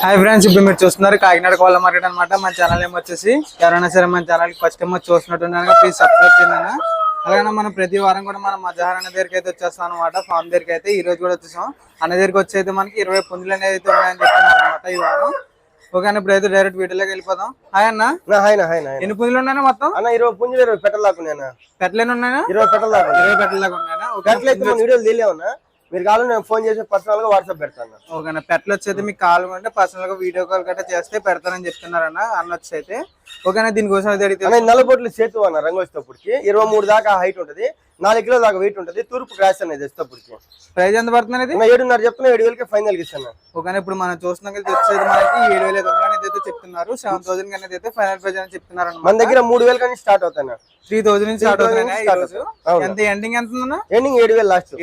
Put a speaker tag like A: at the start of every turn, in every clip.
A: Hi friends ఇప్పుడు మీరు చూస్తున్నారు కాకినాడ కోళ్ళ మార్కెట్ అనమాట మన ఛానల్ ఏమో వచ్చేసి ఎవరైనా సరే మన ఛానల్ ఫస్ట్ టైం వచ్చి చూస్తున్నట్టున్నారు ప్లీజ్ సబ్స్క్రైబ్ చేయండి. అలాగే మనం ప్రతి వారం కూడా మనం మధ్యాహ్నం దగ్గరికి అయితే వచ్చేస్తాం అనమాట ఫామ్ దగ్గరికి అయితే ఈ రోజు కూడా వచ్చేసాం. అన్న దగ్గరికి వచ్చి అయితే మనకి ఇరవై పుంజులు అనేది అయితే ఉన్నాయని చెప్తున్నారు అనమాట ఈ వారం. ఓకే అన్న ఇప్పుడు అయితే డైరెక్ట్ వీడియోలోకి వెళ్ళిపోదాం. హాయ్ అన్న.
B: Hi hi.
A: ఎన్ని పుంజులు ఉన్నాయన్నా మొత్తం?
B: అన్న ఇరవై పుంజులు ఇరవై పెట్టలు దాకున్నాయన్నా
A: పెట్టలేని ఉన్నాయా
B: ఇరవై పెట్టలు దాకా
A: ఇరవై ఉన్నాయా
B: మన వీడియోలు తెలియవన్నా మీరు కావాలి నేను ఫోన్ చేసి పర్సనల్గా వాట్సాప్ పెడతాను.
A: ఓకేనా? పెట్టలు వచ్చి మీకు కాల్ పర్సనల్గా వీడియో కాల్ గట్రా చేస్తే పెడతానని చెప్తున్నారన్న అన్న వచ్చి అయితే ఓకేనా దీనికోసం అయితే అడిగితే
B: నల్లబొట్లు చేతు అన్న రంగు వచ్చేటప్పటికి ఇరవై మూడు దాకా హైట్ ఉంటది నాలుగు కిలో దాకా వెయిట్ ఉంటది తూర్పు క్రాష్ అనేది వచ్చేటప్పటికి.
A: ప్రైజ్ ఎంత పడుతుంది అనేది?
B: ఏడున్నర చెప్తున్నా ఏడు వేలకి ఫైనల్ ఇస్తాను.
A: ఓకేనా ఇప్పుడు మనం చూస్తున్నాం కదా వచ్చేది మనకి ఏడు వేల ఐదు వందలు అనేది అయితే చెప్తున్నారు సెవెన్ థౌసండ్ అనేది అయితే ఫైనల్ ప్రైజ్ అని చెప్తున్నారు
B: మన దగ్గర మూడు వేలు కానీ స్టార్ట్ అవుతాను
A: త్రీ థౌసండ్ నుంచి స్టార్ట్
B: 3,000
A: అవుతున్నాయి ఈ
B: start
A: రోజు
B: అవుతాయి.
A: ఎంత ఎండింగ్ ఎంత ఉందన్నా
B: ఎండింగ్ ఏడు వేలు లాస్ట్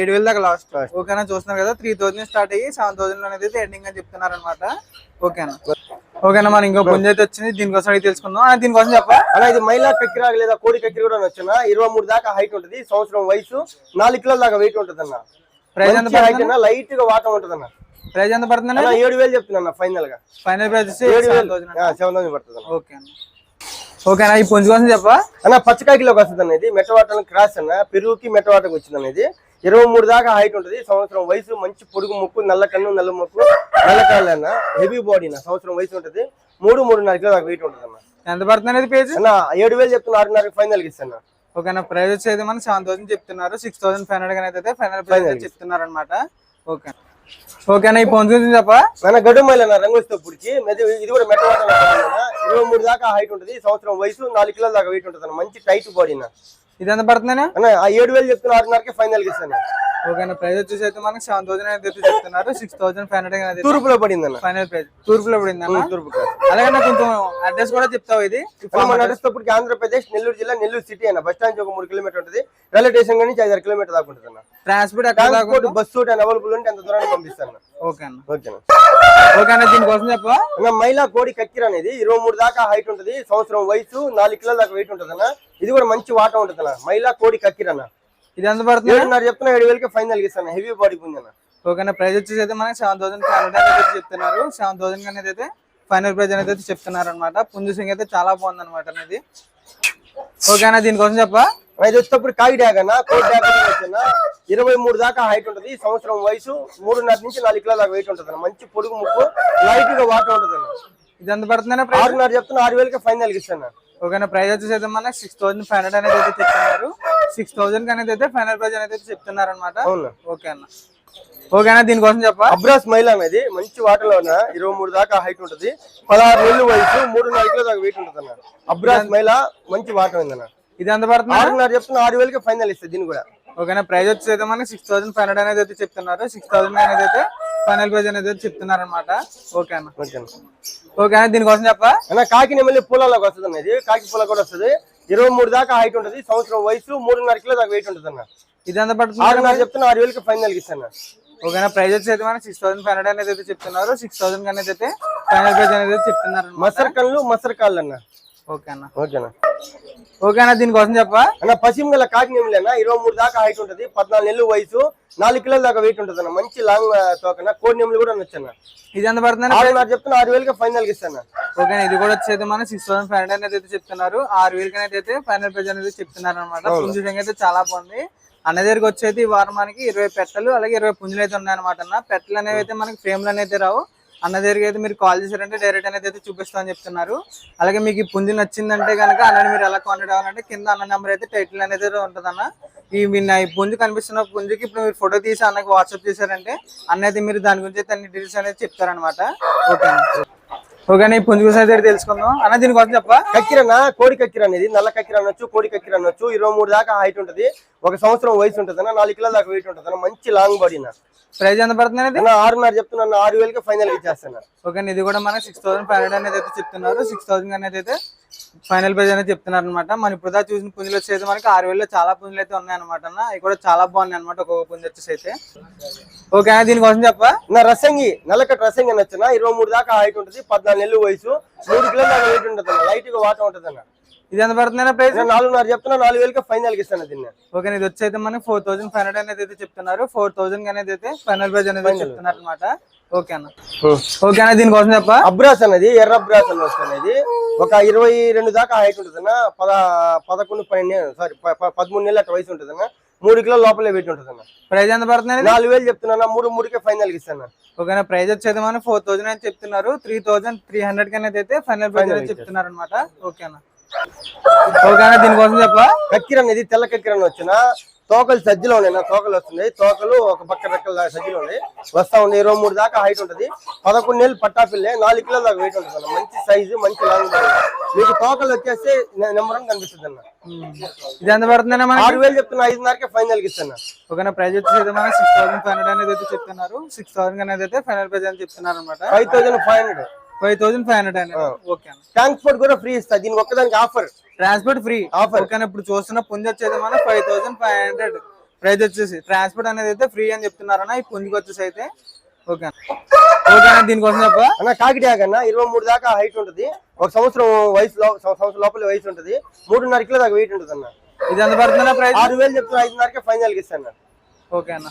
A: ఏడు వేల దాకా లాస్ట్. ఓకేనా చూస్తున్నారు కదా త్రీ థౌసండ్ స్టార్ట్ అయ్యి సెవెన్ థౌసండ్ అనేది అయితే ఎండింగ్ అని చెప్తున్నారు అనమాట ఓకేనా? ఓకేనా మనం ఇంకో పుంజ అయితే వచ్చింది దీనికోసం అడిగి తెలుసుకుందాం. దీనికోసం చెప్పా
B: అలా ఇది మైలా కక్కిరాగ లేదా కోడి కక్కిరి కూడా వచ్చిన ఇరవై మూడు దాకా హైట్ ఉంటది సంవత్సరం వయసు. నాలుగు కిలోల దాకా వెయిట్ ఉంటది అన్న.
A: ప్రైజ్ ఎంత
B: హైట్ అన్న లైట్గా వాటం ఉంటది అన్న.
A: ప్రైజ్ ఎంత పడుతుంది
B: ఏడు వేలు చెప్తున్నా ఫైనల్గా.
A: ఫైనల్ ప్రైజ్
B: ఏడు వేలు. సెవెన్ థౌసండ్ పడుతుంది అన్న.
A: ఓకే అన్న. ఓకేనా ఈ పుంజు కోసం చెప్పా
B: అన్న పచ్చకాకిలోకి వస్తుంది అనేది మెట్టవాటం క్రాస్ అన్న పెరుగుకి మెట్టవాటకు వచ్చింది అనేది ఇరవై మూడు దాకా హైట్ ఉంటది. సంవత్సరం వయసు మంచి పొడుగు ముక్కు నల్ల కన్ను నల్ల ముక్కు నల్ల కాళ్ళు అన్న హెవీ బాడీ అన్న సంవత్సరం వయసు ఉంటది. మూడు మూడున్నర కిలో దాకా వెయిట్ ఉంటది అన్న
A: ఎంత పడుతుంది అనేది పేజ్
B: అన్న ఏడు వేలు చెప్తున్నా ఆరున్నర ఫైనల్ ఇస్తాను
A: ఓకేనా ప్రైజ్ వచ్చి అయితే మనం సెవెన్ థౌసండ్ చెప్తున్నారు. సిక్స్ థౌసండ్ ఫైవ్ హండ్రెడ్ అయితే ఫైనల్
B: Final.
A: చెప్తున్నారు అనమాట ఓకే. ఓకేనా ఈ గురించి చెప్పా?
B: గడ్డు మైల్ అన్న రంగు వచ్చేటప్పటికి ఇది కూడా మెట్టవాటం ఇరవై మూడు దాకా హైట్ ఉంటది. సంవత్సరం వయసు నాలుగు కిలోల దాకా వెయిట్ ఉంటది మంచి టైట్ బాడీ అన్న
A: ఇది ఎంత పడుతుందనే
B: అన్న ఆ ఏడు వేలు చెప్తున్నా ఆరున్నరకి ఫైనల్ ఇస్తాను.
A: ఓకేనా? ప్రైజ్ వచ్చేసి అయితే మనకి సెవెన్ థౌసండ్ అయితే చెప్తున్నారు. సిక్స్ థౌసండ్ ఫైవ్ హండ్రెడ్
B: తూర్పులో పడింది అన్న
A: ఫైనల్ ప్రైజ్ తూర్పులో పడింది అన్న
B: తూర్పు
A: అలాగే కొంచెం అడ్రస్ కూడా చెప్తావు ఇది.
B: మన నడుస్తున్నప్పటికి ఆంధ్రప్రదేశ్ నెల్లూరు జిల్లా నెల్లూరు సిటీ అన్న. బస్ స్టాండ్ ఒక మూడు కిలోమీటర్ ఉంటుంది. రైల్వే స్టేషన్ నుంచి ఐదారు కిలోమీటర్ దాకా ఉంటుంది అన్న.
A: ట్రాన్స్పోర్ట్
B: ట్రాన్స్పోర్ట్ బస్సు అవైలబుల్ ఉంటే అంత దూరాన్ని పంపిస్తాను అన్న.
A: ఓకే అన్న
B: ఓకేనా?
A: ఓకేనా దీనికోసం చెప్పా.
B: మైలా కోడి కక్కిర అనేది ఇరవై మూడు దాకా హైట్ ఉంటుంది. సంవత్సరం వయసు నాలుగు కిలోల దాకా వెయిట్ ఉంటుంది అన్న ఇది కూడా మంచి వాట ఉంటుంది అన్న మైలా కోడి కక్కిర అన్న.
A: ఇది ఎంత పడుతుంది?
B: చెప్తున్నా ఏడు వేలకి ఫైనల్ ఇస్తాను. హెవీ బాడీ అన్న
A: ఓకేనా ప్రైస్ వచ్చేసి అయితే మనకి సెవెన్ థౌసండ్ ఫైవ్ హండ్రెడ్ అనేది చెప్తున్నారు. సెవెన్ థౌసండ్ అనేది అయితే ఫైనల్ ప్రైస్ అనేది అయితే చెప్తున్నారు అనమాట పుంజు సింగ్ అయితే చాలా బాగుంది అనమాట అనేది. ఓకేనా దీనికోసం చెప్పా?
B: ఇది వచ్చేటప్పుడు కాగి డ్యాగ్ వచ్చిన ఇరవై మూడు దాకా హైట్ ఉంటుంది. సంవత్సరం వయసు మూడున్నర నుంచి నాలుగు కిలోల దాకా వెయిట్ ఉంటుంది మంచి పొడుగు ముక్కు లైట్గా వాటర్ ఉంటుంది
A: ఇది ఎంత పడుతుందనే ప్రైస్
B: ఆరున్నర చెప్తున్నా ఆరు వేలకి ఫైనల్ ఇస్తాను.
A: ఓకేనా ప్రైస్ వచ్చేసి అయితే మనకి సిక్స్ థౌసండ్ ఫైవ్ హండ్రెడ్ అనేది అయితే చెప్తున్నారు. సిక్స్ థౌసండ్ అనేది అయితే ఫైనల్ ప్రైస్ అనేది అయితే చెప్తున్నారు అనమాట ఓకే అన్న ఓకేనా దీనికోసం చెప్పా
B: అబ్రాస్ మైల్ అనేది మంచి వాటర్లో ఉన్న ఇరవై మూడు దాకా హైట్ ఉంటుంది. పదహారు నెలలు వయసు మూడున్నర కిలో దాకా వెయిట్ ఉంటుంది అన్న. అబ్రాస్ మైల మంచి వాటర్ ఉందన్న
A: ఇది ఎంత పడుతుంది
B: ఆరున్నర చెప్తున్నా ఆరు వేలకి ఫైనల్ ఇస్తుంది దీన్ని కూడా.
A: ఓకేనా? ప్రైస్ వచ్చేసి అయితే మనకి సిక్స్ థౌసండ్ ఫైవ్ హండ్రెడ్ అనేది అయితే చెప్తున్నారు. సిక్స్ థౌసండ్ అనేది అయితే ఫైనల్ ప్రైస్ అనేది అయితే చెప్తున్నారు అనమాట ఓకే అన్న.
B: ఓకేనా
A: ఓకేనా దీనికోసం చెప్పా?
B: అన్న కాకి నెమలి పూలలోకి వస్తుంది అన్న ఇది. కాకి పూల కూడా వస్తుంది. ఇరవై మూడు దాకా హైట్ ఉంటుంది. సంవత్సరం వయసు మూడున్నర కిలో దాకా వెయిట్ ఉంటుంది అన్న.
A: ఇది ఎంత పడుతుంది
B: చెప్తున్నా ఆరు వేలకి ఫైనల్ ఇస్తాను
A: ఓకేనా ప్రైస్ వచ్చి అయితే మనకి సిక్స్ థౌసండ్ ఫైవ్ హండ్రెడ్ అనేది అయితే చెప్తున్నారు. సిక్స్ థౌసండ్ అనేది అయితే ఫైనల్ ప్రైస్ అనేది చెప్తున్నారు
B: మసర్ కళ్ళు మసర్ కాళ్ళు అన్న.
A: ఓకే అన్న
B: ఓకేనా?
A: ఓకేనా దీనికోసం చెప్పా
B: అన్న పశ్చిమ గల కాకి నెమలి అన్న ఇరవై మూడు దాకా హైట్ ఉంటుంది పద్నాలుగు నెలలు వయసు నాలుగు కిలోల దాకా వెయిట్ ఉంటుంది అన్న. మంచి లాంగ్ తోకన కోడి నెమలి కూడా నచ్చన్న
A: ఇది ఎంత పడుతుంది
B: ఆరున్నర చెప్తున్నా ఆరు వేలకి ఫైనల్ ఇస్తాను
A: ఓకే ఇది కూడా వచ్చేది మన సిక్స్ థౌసండ్ ఫైవ్ హండ్రెడ్ అనేది అయితే చెప్తున్నారు. ఆరు వేలకి అయితే ఫైనల్ ప్రైజ్ అనేది చెప్తున్నారు అనమాట పుంజు సంఖ్య అయితే చాలా బాగుంది. అన్న దగ్గరికి వచ్చేది ఈ వారం మనకి ఇరవై పెట్టలు అలాగే ఇరవై పుంజులు అయితే ఉన్నాయన్నమాట అన్న. పెట్టలు అనేవి అయితే మనకి ఫ్రేమ్లు అనేది రావు. అన్న దగ్గరికి అయితే మీరు కాల్ చేశారంటే డైరెక్ట్ అనేది అయితే చూపిస్తామని చెప్తున్నారు. అలాగే మీకు ఈ పుంజు నచ్చిందంటే కనుక అన్నని మీరు ఎలా కాంటాక్ట్ అవ్వాలంటే కింద అన్న నెంబర్ అయితే టైటిల్ అనేది ఉంటుంది అన్న ఈ మీ ఈ పుంజు కనిపిస్తున్న పుంజుకి ఇప్పుడు మీరు ఫోటో తీసి అన్నకి వాట్సాప్ చేశారంటే అన్న అయితే మీరు దాని గురించి అయితే అన్ని డీటెయిల్స్ అనేది చెప్తారనమాట ఓకే ఓకే ఈ పుంజు గురించి అయితే తెలుసుకుందాం. అన్న దీనికోసం చెప్పా
B: కక్కిరన్న కోడి కక్కిర అనేది నల్ల కక్కిర అనొచ్చు కోడి కక్కిర అనొచ్చు. ఇరవై మూడు దాకా హైట్ ఉంటుంది. ఒక సంవత్సరం వయసు ఉంటుంది అన్న నాలుగు కిలోల దాకా వెయిట్ ఉంటుంది అన్న. మంచి లాంగ్ బాడీ నా
A: ప్రైజ్ ఎంత పడుతుంది
B: ఆరున్నర చెప్తున్నా ఆరు వేలకి ఫైనల్ ఇచ్చేస్తాను
A: ఓకే ఇది కూడా మనకి సిక్స్ థౌసండ్ ఫైవ్ హండ్రెడ్ అనేది అయితే చెప్తున్నారు. సిక్స్ థౌసండ్ అనేది అయితే ఫైనల్ ప్రైజ్ అనేది చెప్తున్నారు అనమాట మనం ఇప్పుడు దాకా చూసిన పుంజులు వచ్చేసి మనకి ఆరు వేలలో చాలా పుంజులు అయితే ఉన్నాయి అనమాట అన్న. అవి కూడా చాలా బాగున్నాయి అనమాట ఒక్కొక్క పుంజు వచ్చేసి అయితే. ఓకే అన్న దీనికోసం చెప్పా
B: నా రసంగి నల్లకట్ రసంగి అనొచ్చున ఇరవై మూడు దాకా హైట్ ఉంటుంది. పద్నాలుగు నెలలు వయసు. మూడు కిలోల వెయిట్ ఉంటుంది అన్న. లైట్గా వాటర్ ఉంటుంది అన్న.
A: ఇది ఎంత పడుతుంది ప్రైస్
B: నేను నాలుగున్నర చెప్తున్నా నాలుగు వేలకి ఫైనల్ ఇస్తాను దీన్ని.
A: ఓకే ఇది వచ్చి అయితే మనకి ఫోర్ థౌసండ్ ఫైవ్ హండ్రెడ్ అనేది అయితే చెప్తున్నారు. ఫోర్ థౌసండ్ అనేది అయితే ఫైనల్ ప్రైజ్ అనేది చెప్తున్నారు అనమాట ఓకే అన్న. ఓకే అన్న దీనికోసం చెప్ప?
B: అబ్రాస్ అనేది ఎర్ర అబ్రాస్ అని వస్తుంది ఒక ఇరవై రెండు దాకా హైట్ ఉంటుంది అన్న. పద పదకొండు పన్నెండు సారీ పదమూడు నెలల అట్లా వయసు ఉంటుంది అన్న. మూడు కిలో లోపలే వెయిట్ ఉంటుంది అన్న.
A: ప్రైస్ ఎంత పడుతుంది
B: నాలుగు వేలు చెప్తున్నా మూడు మూడుకే ఫైనల్ ఇస్తాను
A: ఓకేనా ప్రైస్ వచ్చేది మనం ఫోర్ థౌసండ్ అని చెప్తున్నారు. త్రీ థౌసండ్ త్రీ హండ్రెడ్ కన్నా అయితే ఫైనల్ అనేది చెప్తున్నారు అనమాట ఓకేనా దీనికోసం చెప్ప
B: కక్కిర అనేది తెల్ల కక్కిర వచ్చిన తోకలు సజ్జలో ఉన్నాయి తోకలు వస్తున్నాయి. తోకలు ఒక పక్క రెక్కల సజ్జలో ఉన్నాయి. వస్తా ఉంది ఇరవై మూడు దాకా హైట్ ఉంటుంది. పదకొండు నెలలు పట్టాపిల్లే నాలుగు కిలోల దాకా వెయిట్ ఉంటుంది అన్న. మంచి సైజు మంచి లాంగ్ మీకు తోకలు వచ్చేసి నెంబర్ వన్ కనిపిస్తుంది అన్న.
A: ఇది ఎంత పడుతుందన్నా
B: ఆరు వేలు చెప్తున్నా ఐదున్నరకే ఫైనల్కి ఇస్తాను
A: ఓకేనా ప్రైస్ వచ్చేది మనం సిక్స్ థౌసండ్ ఫైవ్ హండ్రెడ్ అనేది అయితే చెప్తున్నారు. సిక్స్ థౌసండ్ అనేది అయితే ఫైనల్ ప్రైస్ అని చెప్తున్నారు అనమాట
B: five thousand five hundred
A: five thousand five hundred అనేది ఓకే
B: ట్రాన్స్పోర్ట్ కూడా ఫ్రీ ఇస్తా. దీనికి ఒక్కదానికి ఆఫర్.
A: Transport free.
B: Offer.
A: ఓకేనా ఇప్పుడు చూస్తున్న పుంజి వచ్చేది మనం five thousand five hundred. Price వచ్చేసి ట్రాన్స్పోర్ట్ అనేది అయితే ఫ్రీ అని చెప్తున్నారన్న ఈ పుంజికి వచ్చేసి అయితే. ఓకే ఓకే దీనికోసం చెప్ప.
B: అన్న కాకిటా కన్నా ఇరవై మూడు దాకా హైట్ ఉంటుంది. ఒక సంవత్సరం వయసులో సంవత్సరం లోపల వయసు ఉంటుంది. మూడున్నర కిలో దాకా వెయిట్ ఉంటుంది అన్న
A: ఇది ఎంత పడుతుందన్న ప్రైస్
B: ఆరు వేలు చెప్తున్నా ఐదున్నరకే ఫైనల్ ఇస్తాను
A: ఓకే అన్న.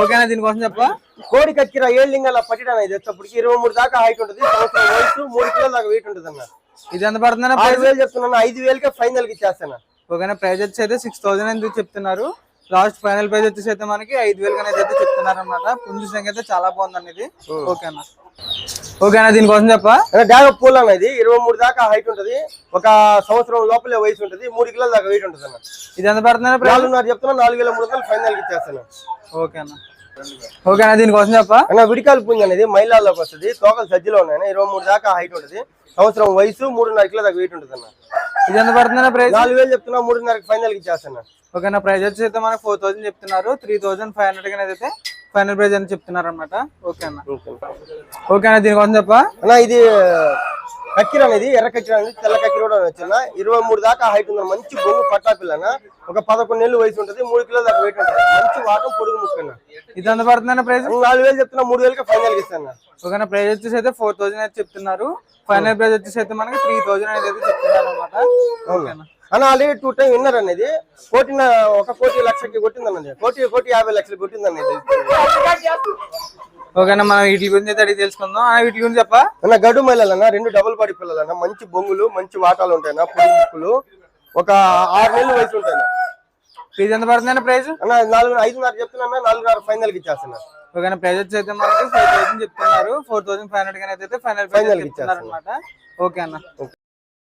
A: ఓకేనా దీనికోసం చెప్ప
B: కోడి కక్కిర ఏడు లింగాల పట్టిడాను ఇది వచ్చేప్పటికి ఇరవై మూడు దాకా హైట్ ఉంటుంది సంవత్సరం వయసు మూడు కిలో దాకా వెయిట్ ఉంటుంది అన్న.
A: ఇది ఎంత పడుతుందన్న ప్రైస్
B: వేలు చెప్తున్నాను ఐదు వేలకే ఫైనల్కి ఇచ్చేస్తాను
A: ఓకేనా ప్రైస్ వచ్చి అయితే సిక్స్ థౌసండ్ అని చెప్తున్నారు? లాస్ట్ ఫైనల్ ప్రైస్ వచ్చేసి అయితే మనకి ఐదు వేలు అనేది అయితే చెప్తున్నారు అనమాట పుంజు సంఖ్య అయితే చాలా బాగుంది అనేది ఓకేనా ఓకేనా దీనికోసం చెప్ప
B: డాగ పూల్ అనేది ఇరవై మూడు దాకా హైట్ ఉంటుంది. ఒక సంవత్సరం లోపలే వయసు ఉంటుంది. మూడు కిలో దాకా వెయిట్ ఉంటుంది అన్న.
A: ఇది ఎంత పడుతుందన్న ప్రైస్
B: నాలుగున్నర చెప్తున్నా నాలుగు వేల మూడు వందలు ఫైనల్కి ఇచ్చేస్తాను.
A: ఓకేనా. ఓకేనా దీనికోసం చెప్ప
B: అన్న విడికాల పుంజ అనేది మైలాల్లోకి వస్తుంది. తోకలు సజ్జలో ఉన్నాయి ఇరవై మూడు దాకా హైట్ ఉంటుంది. సంవత్సరం వయసు మూడున్నర కిలో దాకా వెయిట్ ఉంటుంది అన్న.
A: ఇది ఎంత పడుతుందన్న ప్రైస్
B: నాలుగు వేలు చెప్తున్నా మూడున్నరకి ఫైనల్కి ఇచ్చేస్తాను.
A: ఓకేనా ప్రైస్ వచ్చి అయితే మనకి ఫోర్ థౌసండ్ చెప్తున్నారు. త్రీ థౌసండ్ ఫైవ్ హండ్రెడ్ అయితే ఫైనల్ ప్రైస్ అని చెప్తున్నారు అనమాట ఓకేనా ఓకేనా దీనికోసం చెప్ప
B: అన్న ఇది కక్కిర అనేది ఎర్ర కక్కిర అనేది తెల్ల కక్కిర కూడా వచ్చిన ఇరవై మూడు దాకా హైట్ ఉంది మంచి బొంగు పట్టా పిల్లన ఒక పదకొండు నెలలు వయసు ఉంటుంది మూడు కిలో దాకా వెయిట్ ఉంటుంది. మంచి వాటం పొడుగు ముక్కన్న
A: ఇది ఎంత పడుతుందన్న ప్రైస్
B: నాలుగు వేలు చెప్తున్నా మూడు వేలకి ఫైనల్ ఇస్తాను
A: ఓకేనా ప్రైస్ వచ్చేసి అయితే ఫోర్ థౌసండ్ అయితే చెప్తున్నారు. ఫైనల్ ప్రైస్ వచ్చేసి అయితే మనకి త్రీ థౌసండ్ అనేది అయితే చెప్తున్నారు అనమాట ఓకేనా
B: అన్న ఆల్రెడీ టూ టైం విన్నర్ అనేది కోటిన ఒక కోటి లక్షకి కొట్టింది అన్నది కోటి కోటి యాభై లక్షలు కొట్టింది అన్నది
A: ఓకేనా మనం వీటి గురించి అయితే అడిగి తెలుసుకుందాం. వీటి గురించి చెప్ప?
B: అన్న గడు మైలన్న రెండు డబుల్ బాడీ పిల్లలన్న మంచి బొంగులు మంచి వాటాలు ఉంటాయన్న ముక్కులు. ఒక ఆరు నెలలు వయసు ఉంటాయన్న.
A: ఫీజు ఎంత పడుతుందన్న ప్రైస్
B: అన్న నాలుగు ఐదున్నర చెప్తున్నా నాలుగున్నర ఫైనల్కి ఇచ్చేస్తున్నా.
A: ఓకేనా ప్రైస్ వచ్చి అయితే మనకి ఫైవ్ థౌసండ్ చెప్తున్నారు. ఫోర్ థౌసండ్ ఫైవ్ హండ్రెడ్ అయితే
B: ఫైనల్కి
A: చెప్తున్నారు అనమాట ఓకే అన్న.